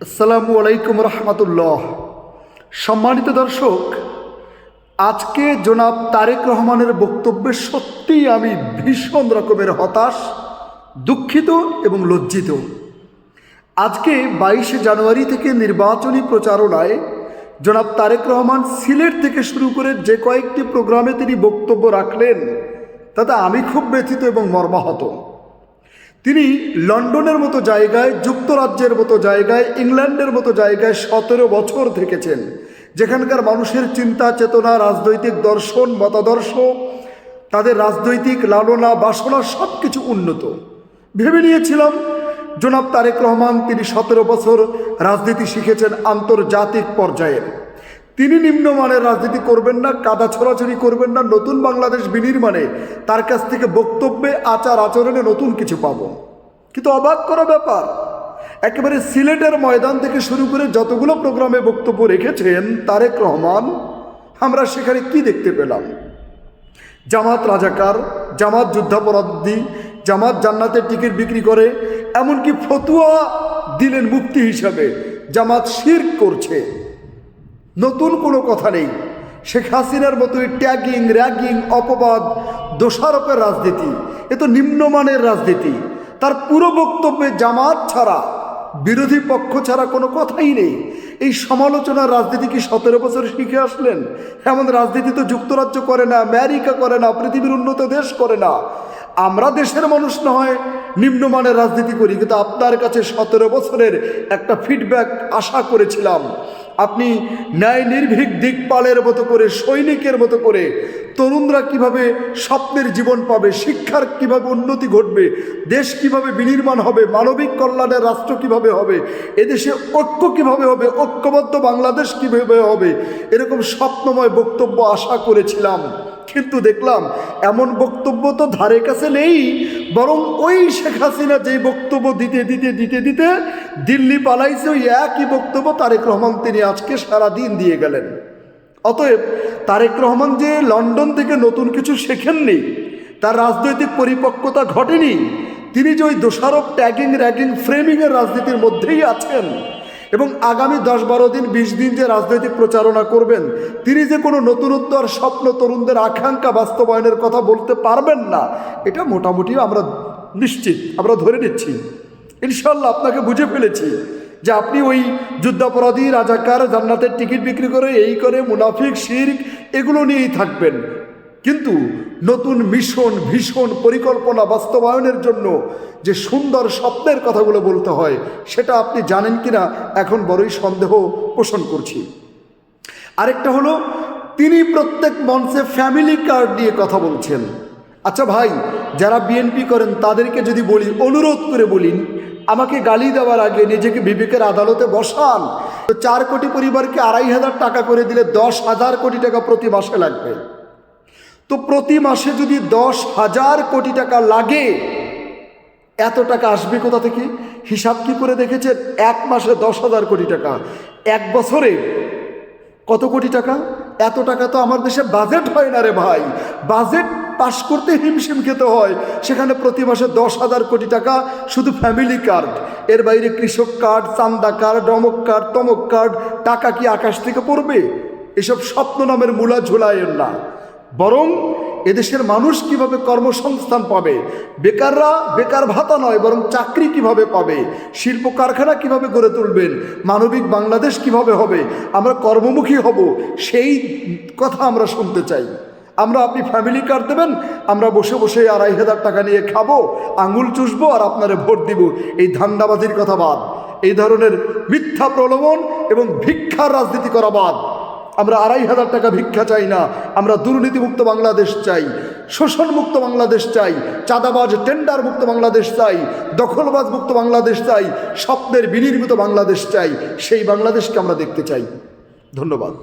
আসসালামু আলাইকুম রহমতুল্লাহ। সম্মানিত দর্শক, আজকে জনাব তারেক রহমানের বক্তব্যে সত্যিই আমি ভীষণ রকমের হতাশ, দুঃখিত এবং লজ্জিত। আজকে বাইশে জানুয়ারি থেকে নির্বাচনী প্রচারণায় জনাব তারেক রহমান সিলেট থেকে শুরু করে যে কয়েকটি প্রোগ্রামে তিনি বক্তব্য রাখলেন, তাতে আমি খুব ব্যথিত এবং মর্মাহত। তিনি লন্ডনের মতো জায়গায়, যুক্তরাজ্যের মতো জায়গায়, ইংল্যান্ডের মতো জায়গায় সতেরো বছর থেকেছেন। যেখানকার মানুষের চিন্তা, চেতনা, রাজনৈতিক দর্শন, মতাদর্শ, তাদের রাজনৈতিক লালনা, বাসনা সব কিছু উন্নত। ভেবে নিয়েছিলাম, জনাব তারেক রহমান তিনি সতেরো বছর রাজনীতি শিখেছেন আন্তর্জাতিক পর্যায়ে তিনি নিম্নমানের রাজনীতি করবেন না, কাদা ছড়াছড়ি করবেন না, নতুন বাংলাদেশ বিনির্মাণে তার কাছ থেকে বক্তব্যে, আচার আচরণে নতুন কিছু পাব। কিন্তু অবাক করা ব্যাপার, একেবারে সিলেটের ময়দান থেকে শুরু করে যতগুলো প্রোগ্রামে বক্তব্য রেখেছেন তারেক রহমান, আমরা সেখানে কি দেখতে পেলাম? জামাত রাজাকার, জামাত যুদ্ধাপরাধী, জামাত জান্নাতের টিকিট বিক্রি করে, এমনকি ফতুয়া দিলেন মুক্তি হিসাবে, জামাত শির করছে। নতুন কোনো কথা নেই। শেখ হাসিনার মতোই ট্যাগিং, র্যাগিং, অপবাদ, দোষারোপের রাজনীতি, এ তো নিম্নমানের রাজনীতি। তার পুরো বক্তব্যে জামাত ছাড়া, বিরোধী পক্ষ ছাড়া কোনো কথাই নেই। এই সমালোচনার রাজনীতি কি সতেরো বছর শিখে আসলেন? এমন রাজনীতি তো যুক্তরাজ্য করে না, আমেরিকা করে না, পৃথিবীর উন্নত দেশ করে না। আমরা দেশের মানুষ নয়, নিম্নমানের রাজনীতি করি। কিন্তু আপনার কাছে সতেরো বছরের একটা ফিডব্যাক আশা করেছিলাম। আপনি ন্যায় নির্ভীক দিকপালের মতো করে, সৈনিকের মতো করে তরুণরা কীভাবে স্বপ্নের জীবন পাবে, শিক্ষার কীভাবে উন্নতি ঘটবে, দেশ কীভাবে বিনির্মাণ হবে, মানবিক কল্যাণের রাষ্ট্র কীভাবে হবে, এদেশে ঐক্য কীভাবে হবে, ঐক্যবদ্ধ বাংলাদেশ কীভাবে হবে, এরকম স্বপ্নময় বক্তব্য আশা করেছিলাম। কিন্তু দেখলাম, এমন বক্তব্য তো ধারে কাছে নেই বরং ওই শেখ হাসিনা যে বক্তব্য দিতে দিতে দিতে দিতে দিল্লি পালাইছে, ওই একই বক্তব্য তারেক রহমান তিনি আজকে সারা দিন দিয়ে গেলেন। অতএব তারেক রহমান যে লন্ডন থেকে নতুন কিছু শেখেননি, তার রাজনৈতিক পরিপক্কতা ঘটেনি, তিনি যে ওই দোষারোপ, ট্যাগিং, র্যাগিং ফ্রেমিংয়ের রাজনীতির মধ্যেই আছেন এবং আগামী দশ বারো দিন, বিশ দিন যে রাজনৈতিক প্রচারণা করবেন, তিনি যে কোনো নতুনত্ব আর স্বপ্ন তরুণদের আকাঙ্ক্ষা বাস্তবায়নের কথা বলতে পারবেন না, এটা মোটামুটি আমরা নিশ্চিত, আমরা ধরে নিচ্ছি। ইনশাল্লাহ আপনাকে বুঝে ফেলেছি যে আপনি ওই যুদ্ধাপরাধী রাজাকার জান্নাতের টিকিট বিক্রি করে এই করে মুনাফিক, শির্ক, এগুলো নিয়েই থাকবেন। কিন্তু নতুন মিশন, ভীষণ পরিকল্পনা বাস্তবায়নের জন্য যে সুন্দর স্বপ্নের কথাগুলো বলতে হয়, সেটা আপনি জানেন কিনা, এখন বড়ই সন্দেহ পোষণ করছি। আরেকটা হলো, তিনি প্রত্যেক মঞ্চে ফ্যামিলি কার্ড নিয়ে কথা বলছেন। আচ্ছা ভাই, যারা বিএনপি করেন, তাদেরকে যদি বলি, অনুরোধ করে বলি, আমাকে গালি দেওয়ার আগে নিজেকে বিবেকের আদালতে বসান। তো চার কোটি পরিবারকে আড়াই হাজার টাকা করে দিলে দশ হাজার কোটি টাকা প্রতি মাসে লাগবে। তো প্রতি মাসে যদি দশ হাজার কোটি টাকা লাগে, এত টাকা আসবে কোথা থেকে? হিসাব কি করে দেখেছেন? এক মাসে দশ হাজার কোটি টাকা। এক বছরে কত কোটি টাকা? এত টাকা তো আমার দেশে বাজেট হয় না রে ভাই। বাজেট পাশ করতে হিমশিম খেতে হয়। সেখানে প্রতি মাসে দশ হাজার কোটি টাকা শুধু ফ্যামিলি কার্ড এর বাইরে কৃষক কার্ড চান্দা কার্ড ডমক কার্ড তমক কার্ড টাকা কি আকাশ থেকে পড়বে? এসব স্বপ্ন নামের মূলা ঝোলায়েন না। বরং এদেশের মানুষ কীভাবে কর্মসংস্থান পাবে? বেকাররা বেকার ভাতা নয়, বরং চাকরি কীভাবে পাবে? শিল্প কারখানা কীভাবে গড়ে তুলবেন? মানবিক বাংলাদেশ কীভাবে হবে? আমরা কর্মমুখী হব, সেই কথা আমরা শুনতে চাই। আমরা আপনি ফ্যামিলি কার্ড দেবেন, আমরা বসে বসে আড়াই হাজার টাকা নিয়ে খাব, আঙুল চুষবো আর আপনারে ভোট দিব। এই ধান্দাবাজির কথা বাদ। এই ধরনের মিথ্যা প্রলোভন এবং ভিক্ষার রাজনীতি করা বাদ। আমরা আড়াই হাজার টাকা ভিক্ষা চাই না, আমরা দুর্নীতিমুক্ত বাংলাদেশ চাই, শোষণমুক্ত বাংলাদেশ চাই, চাঁদাবাজ টেন্ডার মুক্ত বাংলাদেশ চাই দখলবাজ মুক্ত বাংলাদেশ চাই, স্বপ্নের বিনির্মিত বাংলাদেশ চাই, সেই বাংলাদেশকে আমরা দেখতে চাই। ধন্যবাদ।